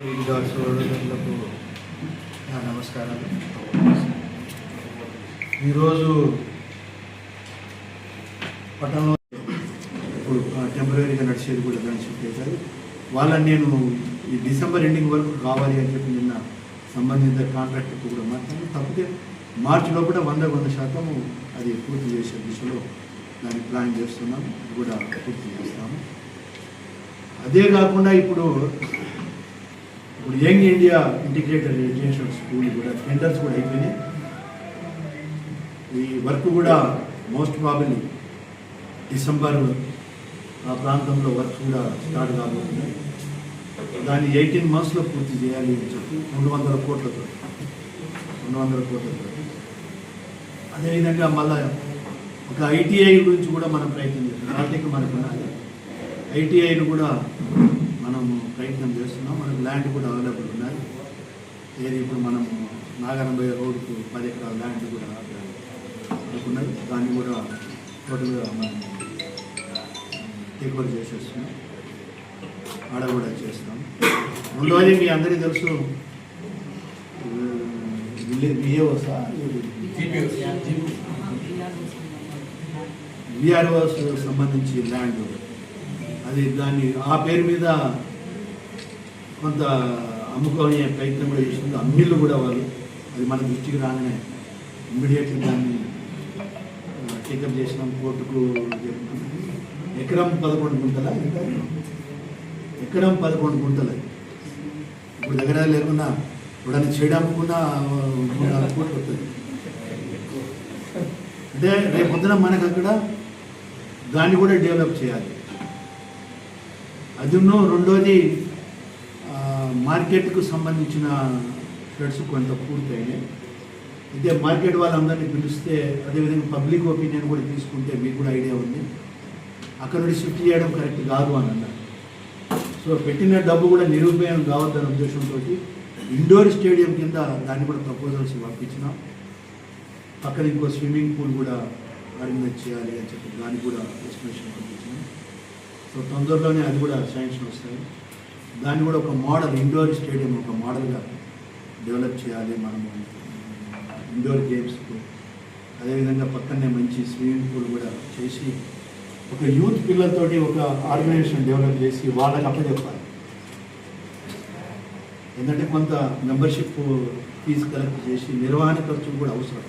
ఈరోజు సోదరులకు నా నమస్కారాలు ఈరోజు పట్టణంలో ఇప్పుడు టెంపరీగా నడిచేది కూడా దాన్ని షిఫ్ట్ చేశారు వాళ్ళని నేను ఈ డిసెంబర్ ఎండింగ్ వరకు కావాలి అని చెప్పి నిన్న సంబంధిత కాంట్రాక్టర్తో కూడా మాట్లాడి తప్పితే మార్చి లోపల వంద వంద శాతం అది పూర్తి చేసే దిశలో దాన్ని ప్లాన్ చేస్తున్నాం. అది కూడా పూర్తి చేస్తాము. అదే కాకుండా ఇప్పుడు ఇప్పుడు young India integrated education school కూడా టెండర్స్ కూడా అయిపోయినాయి. ఈ వర్క్ కూడా మోస్ట్ ప్రాబ్లీ డిసెంబర్ ఆ ప్రాంతంలో వర్క్ కూడా స్టార్ట్ కాబోతుంది. దాన్ని ఎయిటీన్ మంత్స్లో పూర్తి చేయాలి అని చెప్పి రెండు వందల కోట్లతో రెండు వందల కోట్లతో. అదేవిధంగా మళ్ళా ఒక ఐటీఐ గురించి కూడా మనం ప్రయత్నం చేస్తాం. ఆర్థిక మనకు ఐటీఐను కూడా మనము ప్రయత్నం చేస్తున్నాం. మనకు ల్యాండ్ కూడా అవైలబుల్ ఉన్నది ఏది ఇప్పుడు మనము నాగరంబయ్య రోడ్కు పది ఎకరాల ల్యాండ్ కూడా మనకు ఉన్నది దాన్ని కూడా టోటల్గా మనం టేక్ ఓవర్ చేసేస్తున్నాం. ఆడ కూడా చేస్తాం రెండోది మీ అందరికీ తెలుసు విఏఓసా విఆర్ఓస్ సంబంధించి ల్యాండ్ అది దాన్ని ఆ పేరు మీద కొంత అమ్ముకునే ప్రయత్నం కూడా చేసింది. అమ్మిళ్ళు కూడా వాళ్ళు అది మన దృష్టికి రాగానే ఇమ్మీడియట్గా దాన్ని టేకప్ చేసినాం కోర్టుకు ఎకరం పదకొండు గుంటల? ఎకరం పదకొండు గుంటల. ఇప్పుడు దగ్గర లేకుండా ఇప్పుడని చేయడం కూడా కోట్లు వస్తుంది. అంటే రేపు పొద్దున మనకు అక్కడ దాన్ని కూడా డెవలప్ చేయాలి. అది రెండోది మార్కెట్కు సంబంధించిన ఫ్లడ్స్ కొంత పూర్తయినాయి. అయితే మార్కెట్ వాళ్ళందరినీ పిలిస్తే అదేవిధంగా పబ్లిక్ ఒపీనియన్ కూడా తీసుకుంటే మీకు కూడా ఐడియా ఉంది. అక్కడ నుండి షిఫ్ట్ చేయడం కరెక్ట్ కాదు అని అన్నారు. సో పెట్టిన డబ్బు కూడా నిరుపయోగం కావద్దనే ఉద్దేశంతో ఇండోర్ స్టేడియం కింద దాన్ని కూడా ప్రపోజల్స్ పంపించినాం. పక్కన ఇంకో స్విమ్మింగ్ పూల్ కూడా అరేంజ్మెంట్ చేయాలి అని చెప్పి దాన్ని కూడా ఎస్టిమేషన్ పంపించాం. సో తొందరలోనే అది కూడా శాంక్షన్ వస్తాయి. దాన్ని కూడా ఒక మోడల్ ఇండోర్ స్టేడియం ఒక మోడల్గా డెవలప్ చేయాలి మనము ఇండోర్ గేమ్స్కు అదేవిధంగా పక్కనే మంచి స్విమ్మింగ్ పూల్ కూడా చేసి ఒక యూత్ పిల్లలతోటి ఒక ఆర్గనైజేషన్ డెవలప్ చేసి వాళ్ళకి అప్పచెప్పాలి. ఎందుకంటే కొంత మెంబర్షిప్ ఫీజు కలెక్ట్ చేసి నిర్వహణ ఖర్చు కూడా అవసరం.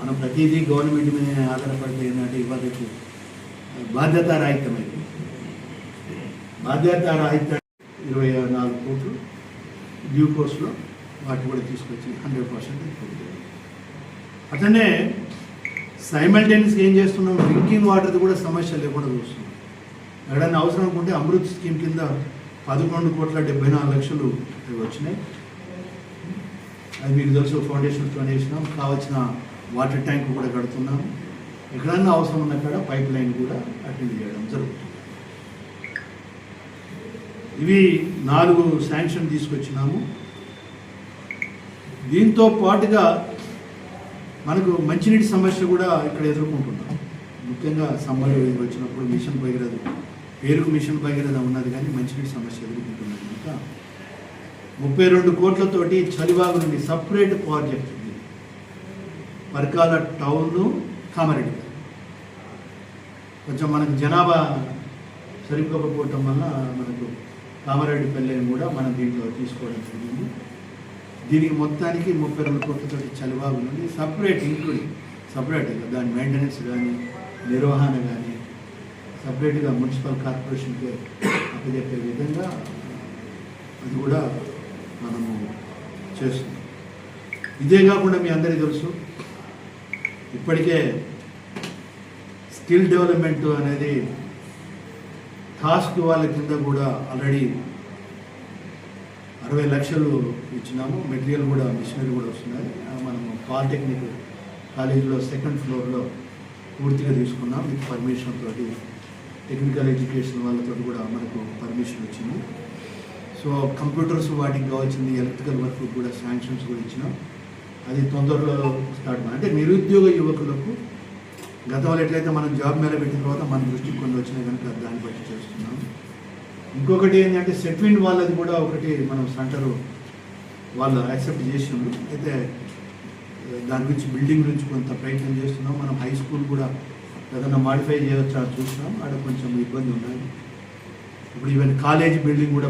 మనం ప్రతిదీ గవర్నమెంట్ మీద ఆధారపడితే ఏంటంటే ఇవాళ బాధ్యతారాహిత్యమైంది బాధ్యత బాధ్యతారాహిత్య ఇరవై నాలుగు కోట్లు డ్యూ కోర్స్లో వాటి కూడా తీసుకొచ్చి హండ్రెడ్ పర్సెంట్ అట్లనే సైమల్టేనియస్గా ఏం చేస్తున్నాం? డ్రింకింగ్ వాటర్ది కూడా సమస్య లేకుండా చూస్తున్నాం. ఎక్కడైనా అవసరం అనుకుంటే అమృత్ స్కీమ్ కింద పదకొండు కోట్ల డెబ్బై నాలుగు లక్షలు వచ్చినాయి. అది మీకు తెలుసు ఫౌండేషన్తో వేసినాం కావాల్సిన వాటర్ ట్యాంక్ కూడా కడుతున్నాం. ఎక్కడన్నా అవసరం ఉన్న కాడ పైప్ లైన్ కూడా అటెండ్ చేయడం జరుగుతుంది. ఇవి నాలుగు శాంక్షన్ తీసుకొచ్చినాము. దీంతో పాటుగా మనకు మంచినీటి సమస్య కూడా ఇక్కడ ఎదుర్కొంటున్నాం. ముఖ్యంగా సమ్మర్ వచ్చినప్పుడు మిషన్ భగీరథ పేరుకు మిషన్ భగీరథ ఉన్నది కానీ మంచినీటి సమస్య ఎదుర్కొంటున్నాం కనుక ముప్పై రెండు కోట్లతోటి చలివాగు నుండి సపరేట్ ప్రాజెక్ట్ ఉంది పరకాల టౌన్ కామారెడ్డి. కొంచెం మనకు జనాభా సరిపోకపోవటం వల్ల మనకు కామారెడ్డి పల్లెని కూడా మనం దీంట్లో తీసుకోవడం జరిగింది. దీనికి మొత్తానికి ముప్పై రెండు కోట్లతోటి చలివాగు నుండి సపరేట్ ఇంక్లూడింగ్ సపరేట్గా దాని మెయింటెనెన్స్ కానీ నిర్వహణ కానీ సపరేట్గా మున్సిపల్ కార్పొరేషన్కి అప్పచెప్పే విధంగా అది కూడా మనము చేస్తున్నాం. ఇదే కాకుండా మీ అందరికీ తెలుసు ఇప్పటికే స్కిల్ డెవలప్మెంట్ అనేది టాస్క్ వాళ్ళ కింద కూడా ఆల్రెడీ అరవై లక్షలు ఇచ్చినాము. మెటీరియల్ కూడా మిషనరీ కూడా వస్తున్నాయి. మనము పాలిటెక్నిక్ కాలేజీలో సెకండ్ ఫ్లోర్లో పూర్తిగా తీసుకున్నాం. మీకు పర్మిషన్ తోటి టెక్నికల్ ఎడ్యుకేషన్ వాళ్ళతో కూడా మనకు పర్మిషన్ వచ్చింది. సో కంప్యూటర్స్ వాటికి కావాల్సింది ఎలక్ట్రికల్ వర్క్ కూడా శాంక్షన్స్ కూడా ఇచ్చినాం. అది తొందరలో స్టార్ట్ అంటే నిరుద్యోగ యువకులకు గతంలో ఎట్లయితే మనం జాబ్ మేళ పెట్టిన తర్వాత మన దృష్టికి కొన్ని వచ్చినాయి కనుక దాన్ని బట్టి చేస్తున్నాం. ఇంకొకటి ఏంటంటే సెట్విండ్ వాళ్ళది కూడా ఒకటి మనం సెంటర్ వాళ్ళు యాక్సెప్ట్ చేసినాము అయితే దాని గురించి బిల్డింగ్ గురించి కొంత ప్రయత్నం చేస్తున్నాం. మనం హై స్కూల్ కూడా ఏదైనా మాడిఫై చేయవచ్చా చూస్తున్నాం. అక్కడ కొంచెం ఇబ్బంది ఉన్నాయి ఇప్పుడు ఈవెన్ కాలేజ్ బిల్డింగ్ కూడా